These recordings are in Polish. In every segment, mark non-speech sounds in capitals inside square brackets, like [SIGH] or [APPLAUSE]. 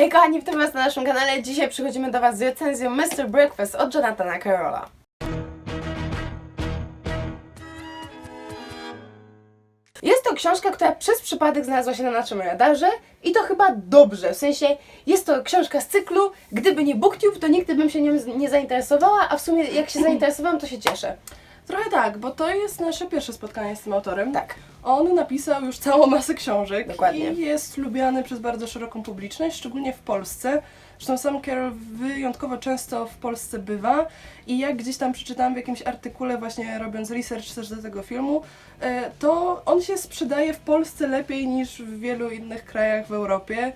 Hej kochani, witam was na naszym kanale. Dzisiaj przychodzimy do was z recenzją Mr. Breakfast od Jonathana Carola. Jest to książka, która przez przypadek znalazła się na naszym radarze i to chyba dobrze, w sensie jest to książka z cyklu, gdyby nie BookTube, to nigdy bym się nią nie zainteresowała, a w sumie jak się [LAUGHS] zainteresowałam, to się cieszę. Trochę tak, bo to jest nasze pierwsze spotkanie z tym autorem. Tak. On napisał już całą masę książek Dokładnie. i jest lubiany przez bardzo szeroką publiczność, szczególnie w Polsce. Zresztą sam Carol wyjątkowo często w Polsce bywa i jak gdzieś tam przeczytałam w jakimś artykule, właśnie robiąc research też do tego filmu, e, to on się sprzedaje w Polsce lepiej niż w wielu innych krajach w Europie.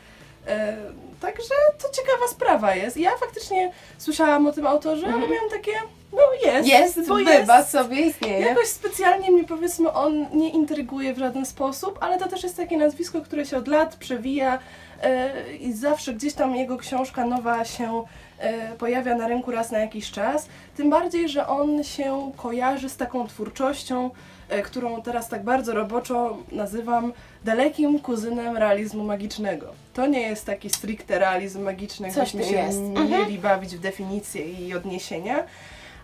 Także to ciekawa sprawa jest. Ja faktycznie słyszałam o tym autorze, ale miałam takie, no jest, Mhm. Jest, bo bywa jest. sobie, istnieje. Jakoś specjalnie mnie powiedzmy on nie intryguje w żaden sposób, ale to też jest takie nazwisko, które się od lat przewija e, i zawsze gdzieś tam jego książka nowa się pojawia na rynku raz na jakiś czas. Tym bardziej, że on się kojarzy z taką twórczością, e, którą teraz tak bardzo roboczo nazywam dalekim kuzynem realizmu magicznego. To nie jest taki stricte realizm magiczny, tu się jest. Mhm. mieli bawić w definicje i odniesienia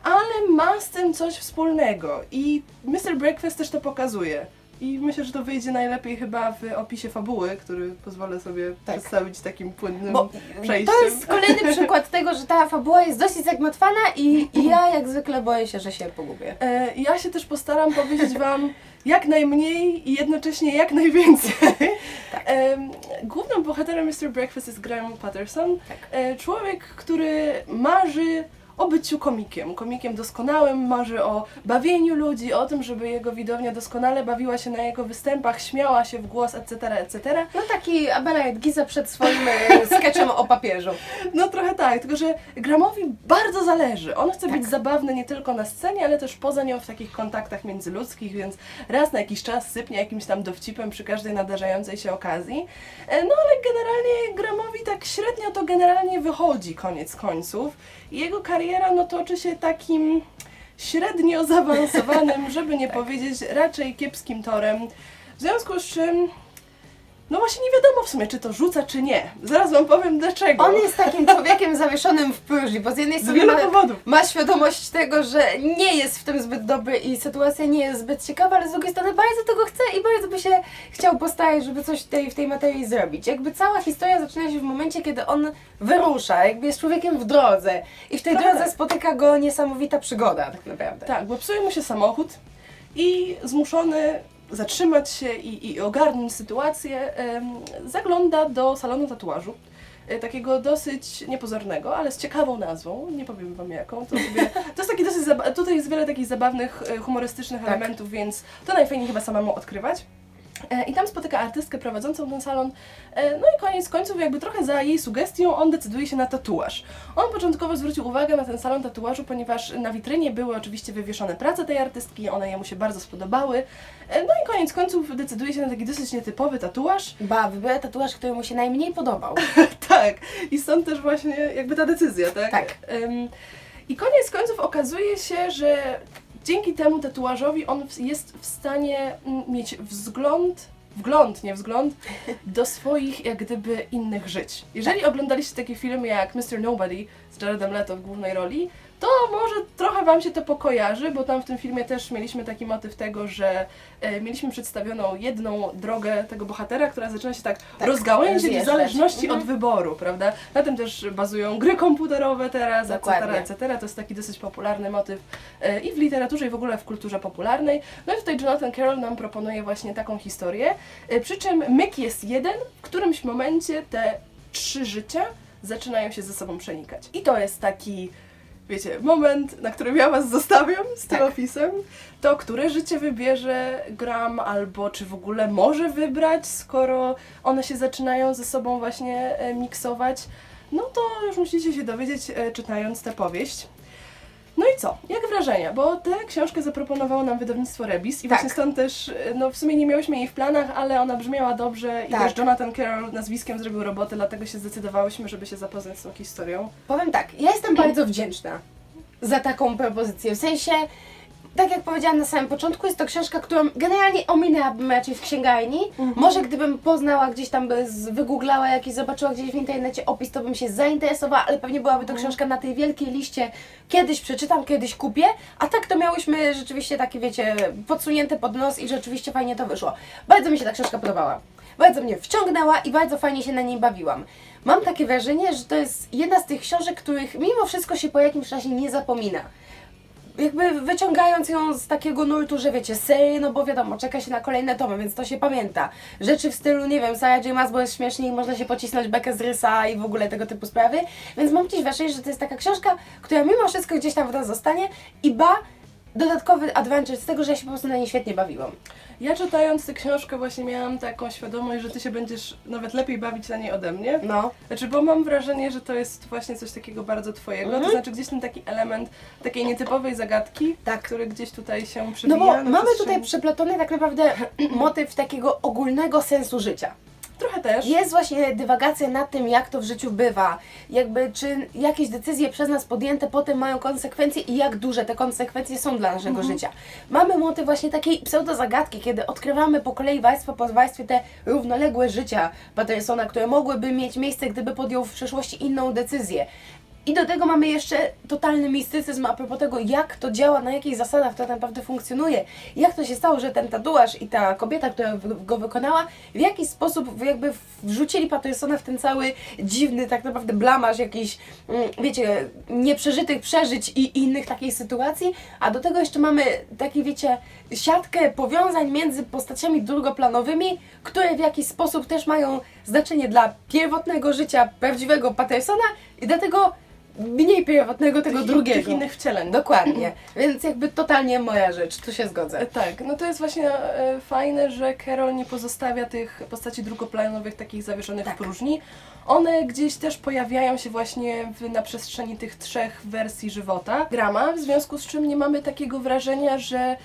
ale ma z tym coś wspólnego i Mr. Breakfast też to pokazuje. I myślę, że to wyjdzie najlepiej chyba w opisie fabuły, który pozwolę sobie Tak. przedstawić takim płynnym Bo przejściem. to jest kolejny [LAUGHS] przykład tego, że ta fabuła jest dosyć zagmatwana i, i ja jak zwykle boję się, że się pogubię. E, Ja się też postaram powiedzieć Wam jak najmniej i jednocześnie jak najwięcej. [LAUGHS] Tak. Em, Głównym bohaterem Mr. Breakfast jest Graham Patterson. Tak. E, Człowiek, który marzy o byciu komikiem. Komikiem doskonałym, marzy o bawieniu ludzi, o tym, żeby jego widownia doskonale bawiła się na jego występach, śmiała się w głos, etc., etc. No taki Abela Giza przed swoim e, sketchem o papieżu. [LAUGHS] No trochę tak, tylko że Gramowi bardzo zależy. On chce być zabawny nie tylko na scenie, ale też poza nią w takich kontaktach międzyludzkich, więc raz na jakiś czas sypnie jakimś tam dowcipem przy każdej nadarzającej się okazji. E, No ale generalnie Gramowi tak średnio to generalnie wychodzi koniec końców. Jego kariera no toczy się takim średnio [LAUGHS] zaawansowanym, żeby nie powiedzieć raczej kiepskim torem. W związku z czym no właśnie nie wiadomo w sumie, czy to rzuca, czy nie. Zaraz wam powiem dlaczego. On jest takim człowiekiem zawieszonym w próżni, bo z jednej strony wielu ma, powodów. ma świadomość tego, że nie jest w tym zbyt dobry i sytuacja nie jest zbyt ciekawa, ale z drugiej strony bardzo tego chce i bardzo by się chciał postarać, żeby coś tej, w tej materii zrobić. Jakby cała historia zaczyna się w momencie, kiedy on wyrusza, jakby jest człowiekiem w drodze i w tej Trochę drodze tak. spotyka go niesamowita przygoda tak naprawdę. Tak, bo psuje mu się samochód i zmuszony zatrzymać się i, i ogarnąć sytuację, zagląda do salonu tatuażu. e, Takiego dosyć niepozornego, ale z ciekawą nazwą, nie powiem wam jaką. To, sobie, to jest taki dosyć tutaj jest wiele takich zabawnych, e, humorystycznych Tak. elementów, więc to najfajniej chyba samemu odkrywać. E, I tam spotyka artystkę prowadzącą ten salon. E, No i koniec końców, jakby trochę za jej sugestią, on decyduje się na tatuaż. On początkowo zwrócił uwagę na ten salon tatuażu, ponieważ na witrynie były oczywiście wywieszone prace tej artystki, one jemu się bardzo spodobały. E, No i koniec końców decyduje się na taki dosyć nietypowy tatuaż. Ba, wybiera tatuaż, który mu się najmniej podobał. [LAUGHS] tak, i stąd też właśnie jakby ta decyzja, tak? Tak. Em, I koniec końców okazuje się, że dzięki temu tatuażowi on jest w stanie mm, mieć wzgląd, wgląd, nie wzgląd, do swoich jak gdyby innych żyć. Jeżeli oglądaliście takie filmy jak Mr. Nobody z Jaredem Leto w głównej roli, to może trochę Wam się to pokojarzy, bo tam w tym filmie też mieliśmy taki motyw tego, że e, mieliśmy przedstawioną jedną drogę tego bohatera, która zaczyna się tak, Tak, rozgałęzić w zależności Mhm. od wyboru, prawda? Na tym też bazują gry komputerowe teraz, etc., Dokładnie. etc. To jest taki dosyć popularny motyw e, i w literaturze, i w ogóle w kulturze popularnej. No i tutaj Jonathan Carroll nam proponuje właśnie taką historię, e, przy czym myk jest jeden, w którymś momencie te trzy życia zaczynają się ze sobą przenikać. I to jest taki wiecie, moment, na którym ja Was zostawiam z tym Tak. opisem, to które życie wybierze Gram, albo czy w ogóle może wybrać, skoro one się zaczynają ze sobą właśnie e, miksować, no to już musicie się dowiedzieć, e, czytając tę powieść. No i co? Jak wrażenia? Bo tę książkę zaproponowało nam wydawnictwo Rebis i Tak. właśnie stąd też, e, no w sumie nie miałyśmy jej w planach, ale ona brzmiała dobrze i Tak. też Jonathan Carroll nazwiskiem zrobił robotę, dlatego się zdecydowałyśmy, żeby się zapoznać z tą historią. Powiem tak, ja jestem bardzo wdzięczna za taką propozycję. W sensie, tak jak powiedziałam na samym początku, jest to książka, którą generalnie ominęłabym raczej w księgarni. Mhm. Może gdybym poznała gdzieś tam, by z- wygooglała jakiś, zobaczyła gdzieś w internecie opis, to bym się zainteresowała, ale pewnie byłaby Mhm. to książka na tej wielkiej liście. Kiedyś przeczytam, kiedyś kupię, a tak to miałyśmy rzeczywiście takie, wiecie, podsunięte pod nos i rzeczywiście fajnie to wyszło. Bardzo mi się ta książka podobała. Bardzo mnie wciągnęła i bardzo fajnie się na niej bawiłam. Mam takie wrażenie, że to jest jedna z tych książek, których mimo wszystko się po jakimś czasie nie zapomina jakby wyciągając ją z takiego nurtu, że wiecie, serii, no bo wiadomo, czeka się na kolejne tomy, więc to się pamięta. Rzeczy w stylu, nie wiem, Sarah J. Maas, bo jest śmiesznie i można się pocisnąć bekę z rysa i w ogóle tego typu sprawy, więc mam gdzieś wrażenie, że to jest taka książka, która mimo wszystko gdzieś tam w nas zostanie i ba, dodatkowy adventure z tego, że ja się po prostu na niej świetnie bawiłam. Ja czytając tę książkę właśnie miałam taką świadomość, że ty się będziesz nawet lepiej bawić na niej ode mnie. No. Znaczy, bo mam wrażenie, że to jest właśnie coś takiego bardzo twojego, Mhm. to znaczy gdzieś ten taki element takiej nietypowej zagadki, Tak. który gdzieś tutaj się przewija. No bo na mamy przestrzeni- tutaj przeplatony tak naprawdę [CLEARS THROAT] motyw takiego ogólnego sensu życia. Trochę też. Jest właśnie dywagacja nad tym, jak to w życiu bywa, jakby czy jakieś decyzje przez nas podjęte potem mają konsekwencje i jak duże te konsekwencje są dla naszego życia. Mamy motyw właśnie takiej pseudozagadki, kiedy odkrywamy po kolei warstwa po warstwie te równoległe życia Pattersona, które mogłyby mieć miejsce, gdyby podjął w przeszłości inną decyzję. I do tego mamy jeszcze totalny mistycyzm a propos tego, jak to działa, na jakich zasadach to tak naprawdę funkcjonuje. Jak to się stało, że ten tatuaż i ta kobieta, która go wykonała, w jakiś sposób jakby wrzucili Pattersona w ten cały dziwny tak naprawdę blamaż jakiś, mm, wiecie, nieprzeżytych przeżyć i innych takich sytuacji. A do tego jeszcze mamy taki, wiecie, siatkę powiązań między postaciami drugoplanowymi, które w jakiś sposób też mają znaczenie dla pierwotnego życia prawdziwego Pattersona i dla tego mniej pierwotnego tego tych, drugiego. Tych innych wcieleń. Dokładnie. [CLEARS THROAT] Więc jakby totalnie moja rzecz, tu się zgodzę. Tak, no to jest właśnie e, fajne, że Carol nie pozostawia tych postaci drugoplanowych takich zawieszonych Tak. w próżni. One gdzieś też pojawiają się właśnie w, na przestrzeni tych trzech wersji żywota Grama, w związku z czym nie mamy takiego wrażenia, że e,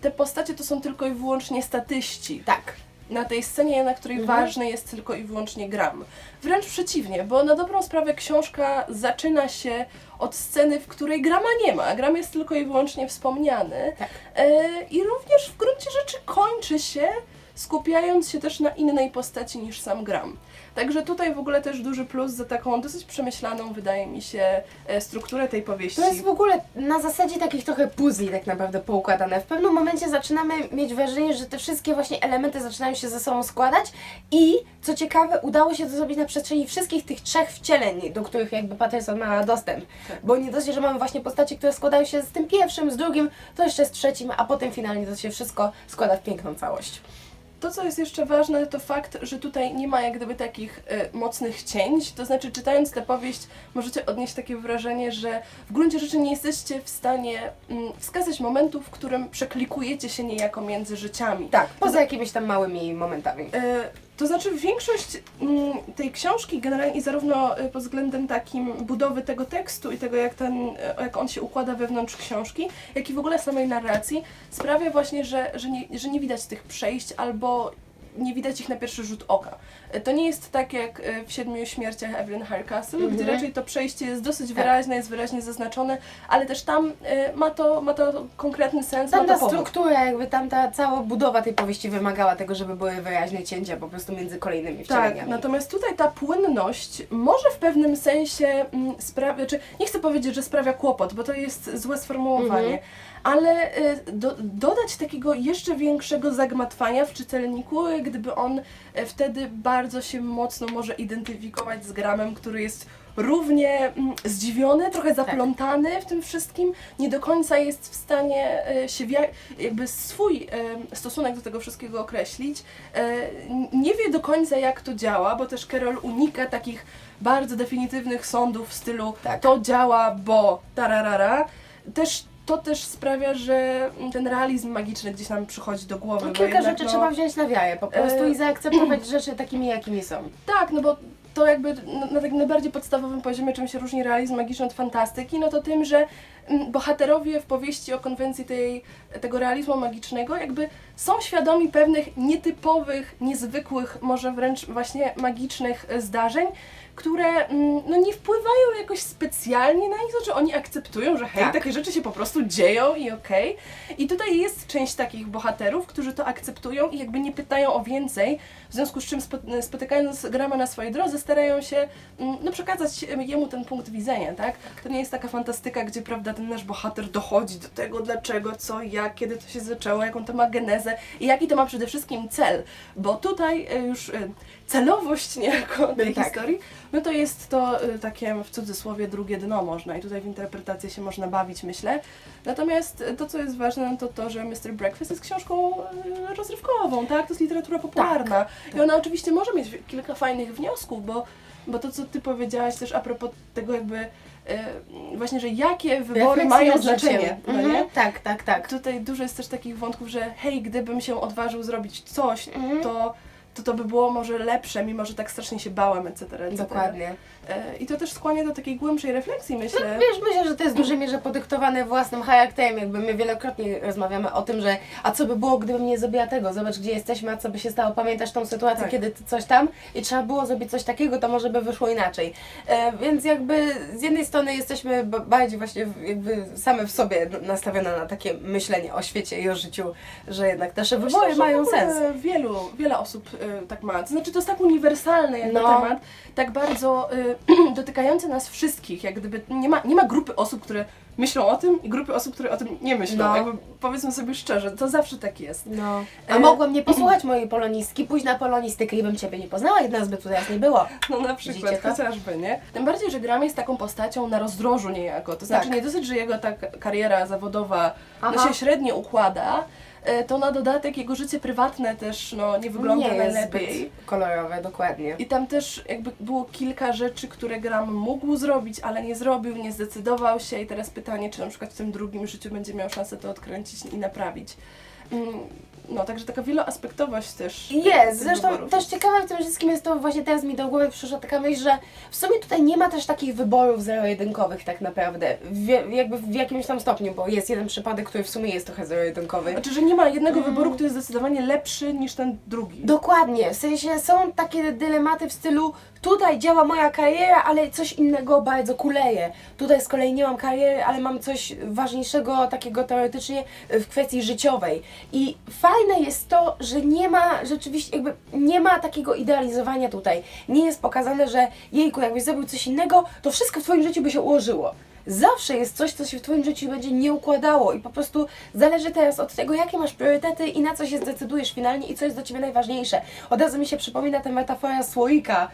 te postacie to są tylko i wyłącznie statyści. Tak. Na tej scenie, na której Mhm. ważny jest tylko i wyłącznie Gram. Wręcz przeciwnie, bo na dobrą sprawę książka zaczyna się od sceny, w której Grama nie ma. Gram jest tylko i wyłącznie wspomniany. Tak. E, I również w gruncie rzeczy kończy się, skupiając się też na innej postaci niż sam Gram. Także tutaj w ogóle też duży plus za taką dosyć przemyślaną, wydaje mi się, e, strukturę tej powieści. To jest w ogóle na zasadzie takich trochę puzli tak naprawdę poukładane. W pewnym momencie zaczynamy mieć wrażenie, że te wszystkie właśnie elementy zaczynają się ze sobą składać i co ciekawe, udało się to zrobić na przestrzeni wszystkich tych trzech wcieleń, do których jakby Patterson ma dostęp. Tak. Bo nie dość, że mamy właśnie postacie, które składają się z tym pierwszym, z drugim, to jeszcze z trzecim, a potem finalnie to się wszystko składa w piękną całość. To, co jest jeszcze ważne, to fakt, że tutaj nie ma jak gdyby takich e, mocnych cięć. To znaczy, czytając tę powieść, możecie odnieść takie wrażenie, że w gruncie rzeczy nie jesteście w stanie mm, wskazać momentu, w którym przeklikujecie się niejako między życiami. Tak, poza jakimiś tam małymi momentami. E, To znaczy większość mm, tej książki generalnie zarówno e, pod względem takim budowy tego tekstu i tego jak, ten, e, jak on się układa wewnątrz książki, jak i w ogóle samej narracji sprawia właśnie, że, że, nie, że nie widać tych przejść albo nie widać ich na pierwszy rzut oka. E, To nie jest tak jak e, w Siedmiu Śmierciach Evelyn Hardcastle, gdzie Mhm. raczej to przejście jest dosyć Tak. wyraźne, jest wyraźnie zaznaczone, ale też tam e, ma to, ma to konkretny sens, to powód. struktura, jakby tamta cała budowa tej powieści wymagała tego, żeby były wyraźne cięcia po prostu między kolejnymi wcieleniami. Tak, natomiast tutaj ta płynność może w pewnym sensie mm, sprawia, czy nie chcę powiedzieć, że sprawia kłopot, bo to jest złe sformułowanie, Mhm. Ale y, do, dodać takiego jeszcze większego zagmatwania w czytelniku, y, gdyby on y, wtedy bardzo się mocno może identyfikować z gramem, który jest równie mm, zdziwiony, trochę zaplątany w tym wszystkim, nie do końca jest w stanie się jakby swój stosunek do tego wszystkiego określić. Nie wie do końca jak to działa, bo też Carol unika takich bardzo definitywnych sądów w stylu Tak. to działa, bo tararara. Też to też sprawia, że ten realizm magiczny gdzieś nam przychodzi do głowy. No, bo kilka jednak, rzeczy no, trzeba wziąć na wiarę po prostu e, i zaakceptować [CLEARS THROAT] rzeczy takimi, jakimi są. Tak, no bo to jakby na, na takim najbardziej podstawowym poziomie, czym się różni realizm magiczny od fantastyki, no to tym, że mm, bohaterowie w powieści o konwencji tej, tego realizmu magicznego jakby są świadomi pewnych nietypowych, niezwykłych, może wręcz właśnie magicznych e, zdarzeń, które mm, no, nie wpływają jakoś specjalnie na nich, znaczy oni akceptują, że hej, Tak. takie rzeczy się po prostu dzieją i okej. I tutaj jest część takich bohaterów, którzy to akceptują i jakby nie pytają o więcej, w związku z czym spo- spotykając Grama na swojej drodze, starają się mm, no, przekazać jemu ten punkt widzenia, tak? To nie jest taka fantastyka, gdzie prawda, ten nasz bohater dochodzi do tego, dlaczego, co, jak, kiedy to się zaczęło, jaką to ma genezę i jaki to ma przede wszystkim cel, bo tutaj e, już e, celowość niejako tej Tak. historii, no to jest to e, takie w cudzysłowie drugie dno można i tutaj w interpretację się można bawić, myślę. Natomiast to, co jest ważne, no to to, że Mr. Breakfast jest książką e, rozrywkową, tak? To jest literatura popularna. I ona oczywiście może mieć kilka fajnych wniosków, bo, bo to, co ty powiedziałaś też a propos tego jakby e, właśnie, że jakie wybory mają znaczenie, no Mhm. Tak, tak, tak. Tutaj dużo jest też takich wątków, że hej, gdybym się odważył zrobić coś, Mhm. to, to to by było może lepsze, mimo że tak strasznie się bałem, etc. etc. Dokładnie. E, I to też skłania do takiej głębszej refleksji, myślę. Wiesz, myślę, że to jest w dużej mierze podyktowane własnym charakterem. Jakby my wielokrotnie rozmawiamy o tym, że a co by było, gdybym nie zrobiła tego? Zobacz, gdzie jesteśmy, a co by się stało? Pamiętasz tą sytuację, Tak. kiedy coś tam i trzeba było zrobić coś takiego, to może by wyszło inaczej. E, więc jakby z jednej strony jesteśmy bardziej właśnie jakby same w sobie nastawione na takie myślenie o świecie i o życiu, że jednak nasze wybory Myślę, mają sens. Wielu, wiele osób y, tak ma. To znaczy, to jest tak uniwersalny jakby No. temat, tak bardzo y, [CLEARS THROAT] dotykający nas wszystkich. Jak gdyby nie ma, nie ma grupy osób, które myślą o tym i grupy osób, które o tym nie myślą. No. Jakby powiedzmy sobie szczerze, to zawsze tak jest. No. A E, mogłam nie posłuchać mojej polonistki, pójść na polonistykę i bym Ciebie nie poznała, jedna by tu teraz nie było. [LAUGHS] No na przykład, Widzicie to? chociażby, nie? Tym bardziej, że Graham jest taką postacią na rozdrożu niejako. To znaczy Tak. nie dosyć, że jego ta k- kariera zawodowa no, Aha. się średnio układa, e, to na dodatek jego życie prywatne też no, nie wygląda nie jest najlepiej. zbyt kolorowe, dokładnie. I tam też jakby było kilka rzeczy, które Graham mógł zrobić, ale nie zrobił, nie zdecydował się i teraz pytanie, czy na przykład w tym drugim życiu będzie miał szansę to odkręcić i naprawić. Mm, No, także taka wieloaspektowość też. Jest, zresztą wyborów. też ciekawe w tym wszystkim jest to, właśnie teraz mi do głowy przyszła taka myśl, że w sumie tutaj nie ma też takich wyborów zero-jedynkowych tak naprawdę, w, jakby w jakimś tam stopniu, bo jest jeden przypadek, który w sumie jest trochę zero-jedynkowy. Znaczy, że nie ma jednego Mm. wyboru, który jest zdecydowanie lepszy niż ten drugi. Dokładnie, w sensie są takie dylematy w stylu tutaj działa moja kariera, ale coś innego bardzo kuleje. Tutaj z kolei nie mam kariery, ale mam coś ważniejszego, takiego teoretycznie w kwestii życiowej. I fajne jest to, że nie ma rzeczywiście, jakby nie ma takiego idealizowania tutaj. Nie jest pokazane, że jejku, jakbyś zrobił coś innego, to wszystko w Twoim życiu by się ułożyło. Zawsze jest coś, co się w Twoim życiu będzie nie układało i po prostu zależy teraz od tego, jakie masz priorytety i na co się zdecydujesz finalnie i co jest dla Ciebie najważniejsze. Od razu mi się przypomina ta metafora słoika,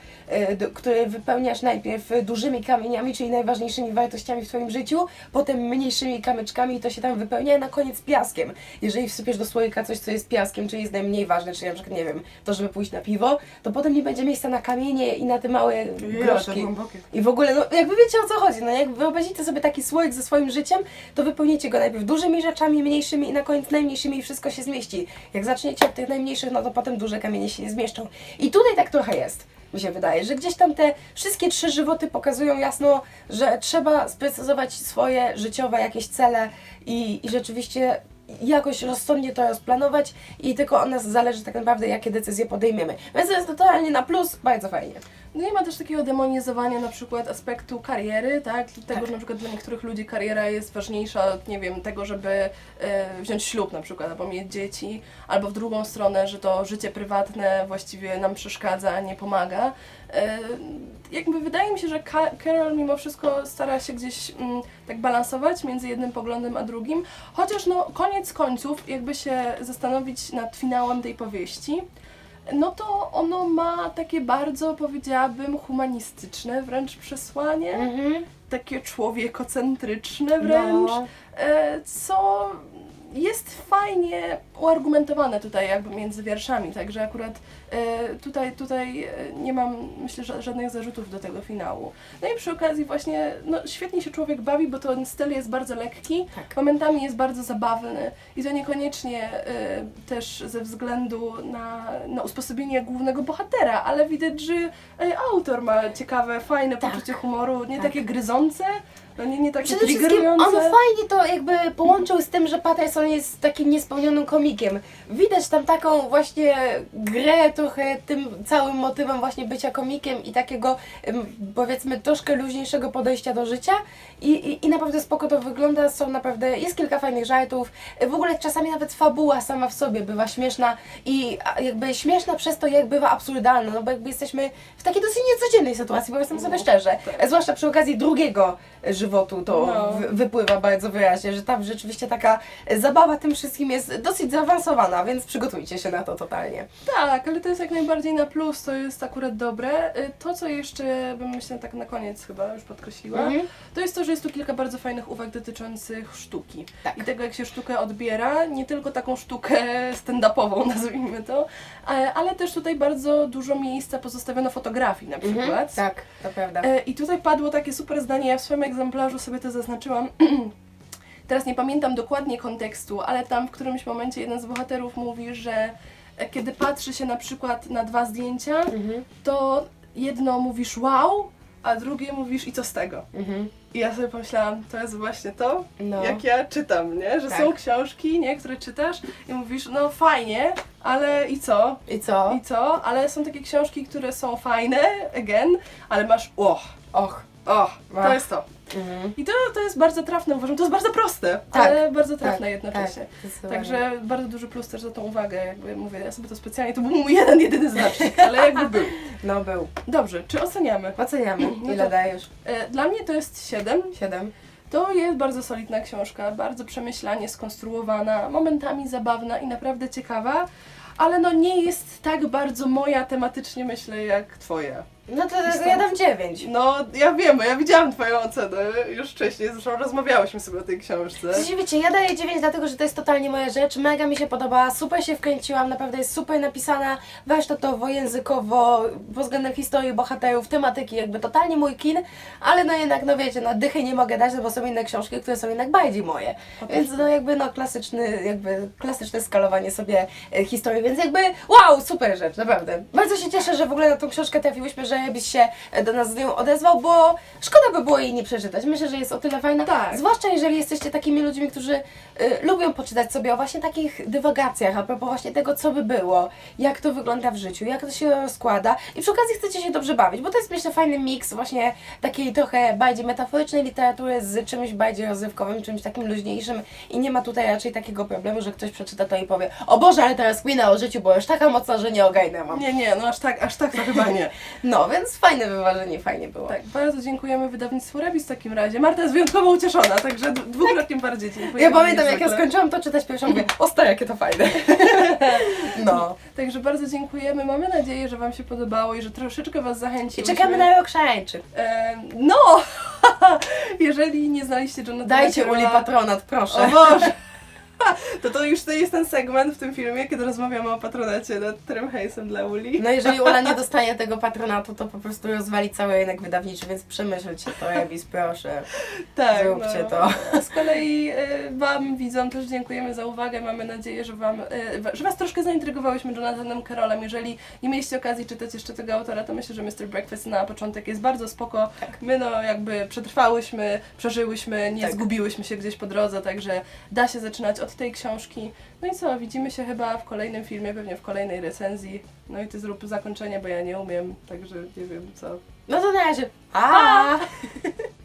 y, do- który wypełniasz najpierw dużymi kamieniami, czyli najważniejszymi wartościami w Twoim życiu, potem mniejszymi kamyczkami i to się tam wypełnia, a na koniec piaskiem. Jeżeli wsypiesz do słoika coś, co jest piaskiem, czyli jest najmniej ważne, czyli na przykład, nie wiem, to, żeby pójść na piwo, to potem nie będzie miejsca na kamienie i na te małe groszki. I w ogóle, no jakby wiecie o co chodzi, no jak wyobrazicie sobie taki słoik ze swoim życiem, to wypełnicie go najpierw dużymi rzeczami, mniejszymi i na koniec najmniejszymi i wszystko się zmieści. Jak zaczniecie od tych najmniejszych, no to potem duże kamienie się nie zmieszczą. I tutaj tak trochę jest, mi się wydaje, że gdzieś tam te wszystkie trzy żywoty pokazują jasno, że trzeba sprecyzować swoje życiowe jakieś cele i, i rzeczywiście jakoś rozsądnie to rozplanować i tylko od nas zależy tak naprawdę, jakie decyzje podejmiemy. Więc to jest totalnie na plus, bardzo fajnie. No nie ma też takiego demonizowania na przykład aspektu kariery, tak? Tego, Tak. że na przykład dla niektórych ludzi kariera jest ważniejsza od, nie wiem, tego, żeby e, wziąć ślub na przykład, albo mieć dzieci, albo w drugą stronę, że to życie prywatne właściwie nam przeszkadza, nie pomaga. E, jakby wydaje mi się, że Carol mimo wszystko stara się gdzieś mm, tak balansować między jednym poglądem a drugim, chociaż no koniec końców, jakby się zastanowić nad finałem tej powieści, no to ono ma takie bardzo, powiedziałabym, humanistyczne wręcz przesłanie, Mhm. takie człowiekocentryczne wręcz, No. e, co jest fajnie uargumentowane tutaj jakby między wierszami, także akurat e, tutaj, tutaj e, nie mam myślę ża- żadnych zarzutów do tego finału. No i przy okazji właśnie no, świetnie się człowiek bawi, bo ten styl jest bardzo lekki, Tak. momentami jest bardzo zabawny i to niekoniecznie e, też ze względu na, na usposobienie głównego bohatera, ale widać, że autor ma ciekawe, fajne Tak. poczucie humoru, nie Tak. takie gryzące, no nie, nie takie Przede wszystkim triggerujące. on fajnie to jakby połączył z tym, że Patterson jest takim niespełnionym komikiem. Widać tam taką właśnie grę trochę tym całym motywem właśnie bycia komikiem i takiego em, powiedzmy troszkę luźniejszego podejścia do życia. I, i, i naprawdę spoko to wygląda, są naprawdę, jest kilka fajnych żartów, w ogóle czasami nawet fabuła sama w sobie bywa śmieszna i a, jakby śmieszna przez to jak bywa absurdalna, no bo jakby jesteśmy w takiej dosyć niecodziennej sytuacji, powiedzmy sobie szczerze, zwłaszcza przy okazji drugiego żywotu to No. wy, wypływa bardzo wyraźnie, że tam rzeczywiście taka zabawa tym wszystkim jest dosyć zaawansowana, więc przygotujcie się na to totalnie. Tak, ale to jest jak najbardziej na plus, to jest akurat dobre. Y, To, co jeszcze bym myślę tak na koniec chyba już podkreśliła, Mhm. to jest to, że jest tu kilka bardzo fajnych uwag dotyczących sztuki. Tak. I tego, jak się sztukę odbiera, nie tylko taką sztukę stand-upową, [LAUGHS] nazwijmy to, ale, też tutaj bardzo dużo miejsca pozostawiono fotografii na przykład. Mhm. Tak, to prawda. E, I tutaj padło takie super zdanie, ja w swoim egzemplarzu sobie to zaznaczyłam. [CLEARS THROAT] Teraz nie pamiętam dokładnie kontekstu, ale tam w którymś momencie jeden z bohaterów mówi, że kiedy patrzy się na przykład na dwa zdjęcia, Mhm. to jedno mówisz wow, a drugie mówisz i co z tego. Mhm. I ja sobie pomyślałam, to jest właśnie to, No. jak ja czytam, nie? Że Tak. są książki, nie? które czytasz i mówisz, no fajnie, ale i co? I co? I co? Ale są takie książki, które są fajne, again, ale masz, och, Och. Och, to Ach. jest to. Mhm. I to, to jest bardzo trafne, uważam. To jest bardzo proste, Tak, ale bardzo trafne tak, jednocześnie. tak, zdecydowanie. Także bardzo duży plus też za tą uwagę, jakby mówię, ja sobie to specjalnie, to był mój jeden, jedyny znacznik, [LAUGHS] ale jakby był. No był. Dobrze, czy oceniamy? Oceniamy. No Ile to- dajesz? E, Dla mnie to jest 7. Siedem. To jest bardzo solidna książka, bardzo przemyślanie skonstruowana, momentami zabawna i naprawdę ciekawa, ale no nie jest tak bardzo moja tematycznie, myślę, jak twoja. No to to- ja dam dziewięć. No, ja wiem, bo ja widziałam twoją ocenę już wcześniej, zresztą rozmawiałyśmy sobie o tej książce. Sensie, wiecie, ja daję 9 dlatego, że to jest totalnie moja rzecz, mega mi się podoba, super się wkręciłam, naprawdę jest super napisana, warsztatowo, językowo, pod względem historii, bohaterów, tematyki, jakby totalnie mój kin, ale no jednak, no wiecie, no dychy nie mogę dać, no bo są inne książki, które są jednak bardziej moje, więc no jakby no klasyczny, jakby klasyczne skalowanie sobie e, historii, więc jakby wow, super rzecz, naprawdę. Bardzo się cieszę, że w ogóle na tą książkę trafiłyśmy, że byś się e, do nas z nią odezwał, bo szkoda by było jej nie przeczytać, myślę, że jest o tyle fajna, Tak. Zwłaszcza jeżeli jesteście takimi ludźmi, którzy y, lubią poczytać sobie o właśnie takich dywagacjach, a propos właśnie tego, co by było, jak to wygląda w życiu, jak to się rozkłada i przy okazji chcecie się dobrze bawić, bo to jest myślę fajny miks właśnie takiej trochę bardziej metaforycznej literatury z czymś bardziej rozrywkowym, czymś takim luźniejszym i nie ma tutaj raczej takiego problemu, że ktoś przeczyta to i powie o Boże, ale teraz kmina o życiu, bo już taka mocna, że nie ogarnęłam. Nie, nie, no aż tak, aż tak to chyba nie. [LAUGHS] No, więc fajne wyważenie, fajnie było. Tak, bardzo dziękujemy wydawnictwu Rebis w takim razie. Marta jest wyjątkowo ucieszona, także d- dwukrotnie bardziej dziękujemy. Ja pamiętam, jak ja skończyłam to czytać pierwszą, mówię, [LAUGHS] o stary, jakie to fajne. [LAUGHS] No. Także bardzo dziękujemy. Mamy nadzieję, że Wam się podobało i że troszeczkę Was I czekamy na rok szaleńczy. E, no! [LAUGHS] Jeżeli nie znaliście Jonathana Dajcie Carola- Uli patronat, proszę. O Boże! To to już to jest ten segment w tym filmie, kiedy rozmawiamy o patronacie nad Trem Hejsem dla Uli. No jeżeli Ula nie [LAUGHS] dostanie tego patronatu, to po prostu rozwali cały rynek wydawniczy, więc przemyślcie to, Ebis, proszę. Tak, Zróbcie no. to. A z kolei e, Wam, widzom, też dziękujemy za uwagę. Mamy nadzieję, że, wam, e, że Was troszkę zaintrygowałyśmy Jonathanem Carolem. Jeżeli nie mieliście okazji czytać jeszcze tego autora, to myślę, że Mr. Breakfast na początek jest bardzo spoko. Tak. My no jakby przetrwałyśmy, przeżyłyśmy, nie Tak. zgubiłyśmy się gdzieś po drodze, także da się zaczynać od tej książki. No i co, widzimy się chyba w kolejnym filmie, pewnie w kolejnej recenzji. No i Ty zrób zakończenie, bo ja nie umiem, także nie wiem co. No to na razie. A. [LAUGHS]